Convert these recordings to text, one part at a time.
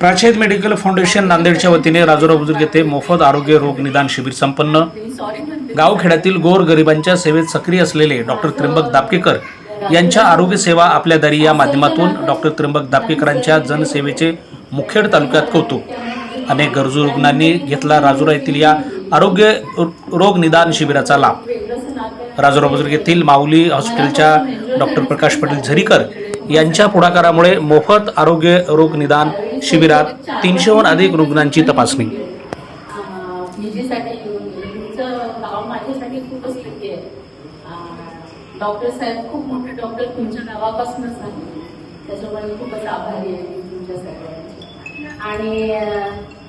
प्राचेत medical foundation नांदेडच्या वतीने राजूराव बुजुर्ग येथे मोफत आरोग्य रोग निदान शिबिर संपन्न. गावखेड्यातील गोर गरिबांच्या सेवेत सक्रिय असलेले डॉक्टर त्र्यंबक दापकेकर यांच्या आरोग्य सेवा आपल्या दारी या माध्यमातून डॉक्टर त्र्यंबक दापकेकरांच्या जनसेवेचे मुखेड तालुक्यात कौतुक. अनेक गरजू रुग्णांनी घेतला राजुरा येथील या आरोग्य रोग निदान शिबिराचा लाभ. राजुरा बुजुर्ग येथील माऊली हॉस्पिटलच्या डॉक्टर प्रकाश पाटील झरीकर यांच्या पुढाकारामुळे मोफत आरोग्य रोग निदान शिबिरात तीनशेहून अधिक रुग्णांची तपासणी. तुमचं माझ्यासाठी आहे. डॉक्टर साहेब खूप मोठे डॉक्टर तुमच्या नावापासूनच आहे. त्याच्यामुळे खूपच आभारी आहे तुमच्यासाठी तुमच्या आणि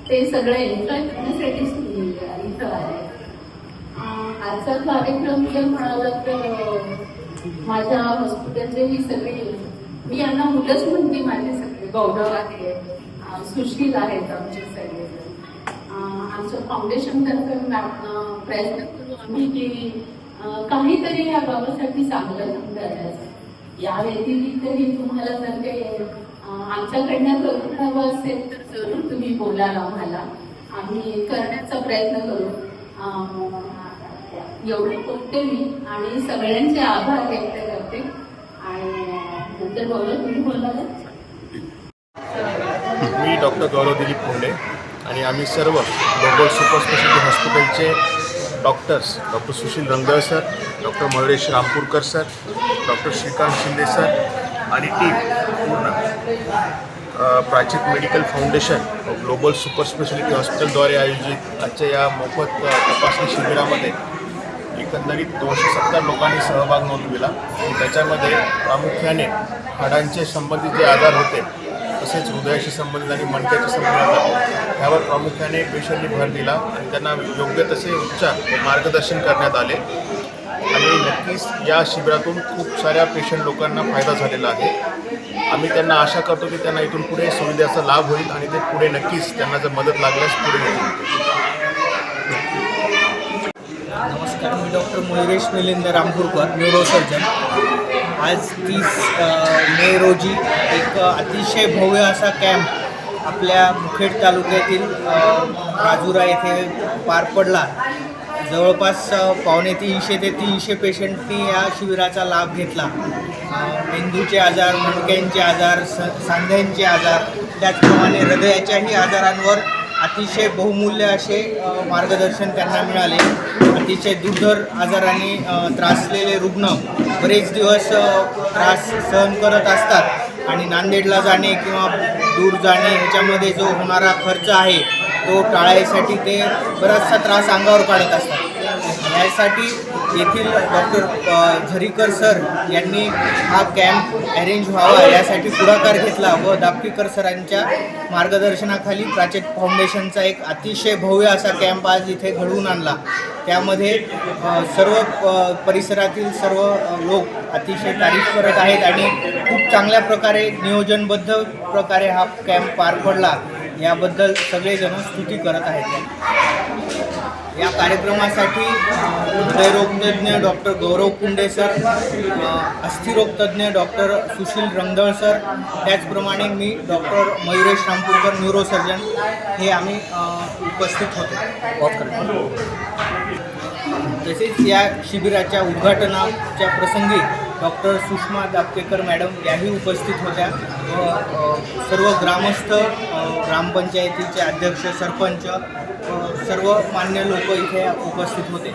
ते सगळे एन्जॉय करण्यासाठीच तुम्ही इथं आहे. आजचा कार्यक्रम जर म्हणाला तर माझ्या हॉस्पिटलचे ही सगळे मी यांना मुलंच म्हणते माझे सगळे. गौरव आहे सुशील आहेत आमचे सगळे आमचं फाउंडेशन तर्फे प्रयत्न करू आम्ही की काहीतरी या गावासाठी चांगलं करायचं. या व्यतिरिक्तही तुम्हाला जर काही आमच्याकडनं करून हवं असेल तर जरूर तुम्ही बोलाल आम्हाला. आम्ही करण्याचा प्रयत्न करू. एवढं बोलते मी आणि सगळ्यांचे आभार व्यक्त करते. आणि नंतर तुम्ही मी डॉक्टर गौरव दिलीप मुंडे आणि आम्ही सर्व ग्लोबल सुपर स्पेशालिटी हॉस्पिटलचे doctors doctor Sushil Rangal sir doctor Mayuresh Rampurkar sir doctor Shrikant Shinde sir आणि टीम पूर्ण Prachit medical foundation global super speciality हॉस्पिटलद्वारे आयोजित आजच्या या मोफत तपासणी शिबिरामध्ये एकंदरीत दोनशे सत्तर लोकांनी सहभाग नोंदविला. आणि त्याच्यामध्ये प्रामुख्याने हाडांचे संबंधित जे आजार होते तसेच हृदयाशी संबंधित आणि मणक्याशी संबंधित आजार यावर प्रामुख्याने पेशंटनी भर दिला आणि त्यांना योग्य तसे उपचार मार्गदर्शन करण्यात आले. आणि नक्कीच या शिबिरातून खूप साऱ्या पेशंट लोकांना फायदा झालेला आहे. आम्ही त्यांना आशा करतो की त्यांना इथून पुढे सुविधेचा लाभ होईल आणि ते पुढे नक्कीच त्यांना जर मदत लागल्यास पुढे होईल नमस्कार मी डॉक्टर मयुरेश मिलिंद रामपूरकर न्यूरोसर्जन आज तीस मे रोजी एक अतिशय भव्य असा कॅम्प आपल्या मुखेड तालुक्यातील राजुरा येथे पार पडला. जवळपास पावणे तीनशे ते तीनशे पेशंटनी या शिबिराचा लाभ घेतला. मेंदूचे आजार मुडक्यांचे आजार स सांध्यांचे आजार त्याचप्रमाणे हृदयाच्याही आजारांवर अतिशय बहुमूल्य असे मार्गदर्शन त्यांना मिळाले. अतिशय दुर्धर आजाराने त्रासलेले रुग्ण बरेच दिवस त्रास सहन करत असतात. आणि नांदेडला जाणे किंवा दूर जाणे ह्याच्यामध्ये जो होणारा खर्च आहे तो टाळायसाठी ते बराचसा त्रास अंगावर काढत असतात. यासाठी येथील डॉक्टर झरीकर सर यांनी हा कॅम्प अरेंज व्हावा यासाठी पुढाकार घेतला व दापकीकर सरांच्या मार्गदर्शनाखाली प्राचेत फाउंडेशनचा एक अतिशय भव्य असा कॅम्प आज इथे घडवून आणला. त्यामध्ये सर्व परिसरातील सर्व लोक अतिशय तारीफ करत आहेत आणि खूप चांगल्या प्रकारे नियोजनबद्ध प्रकारे हा कॅम्प पार पडला. याबद्दल सगळेजण स्तुती करत आहेत. या कार्यक्रमासाठी हृदयरोगतज्ञ डॉक्टर गौरव कुंडे सर अस्थिरोगतज्ञ डॉक्टर सुशील रंगदळ सर त्याचप्रमाणे मी डॉक्टर मयुरेश रामपूरकर न्यूरोसर्जन हे आम्ही उपस्थित होतो. तसेच या शिबिराच्या उद्घाटनाच्या प्रसंगी डॉक्टर सुषमा दापकेकर मॅडम याही उपस्थित होत्या. व सर्व ग्रामस्थ ग्रामपंचायतीचे अध्यक्ष सरपंच सर्व मान्य लोक इथे उपस्थित होते.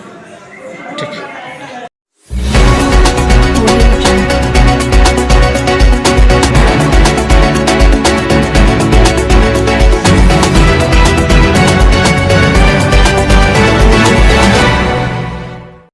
ठीक.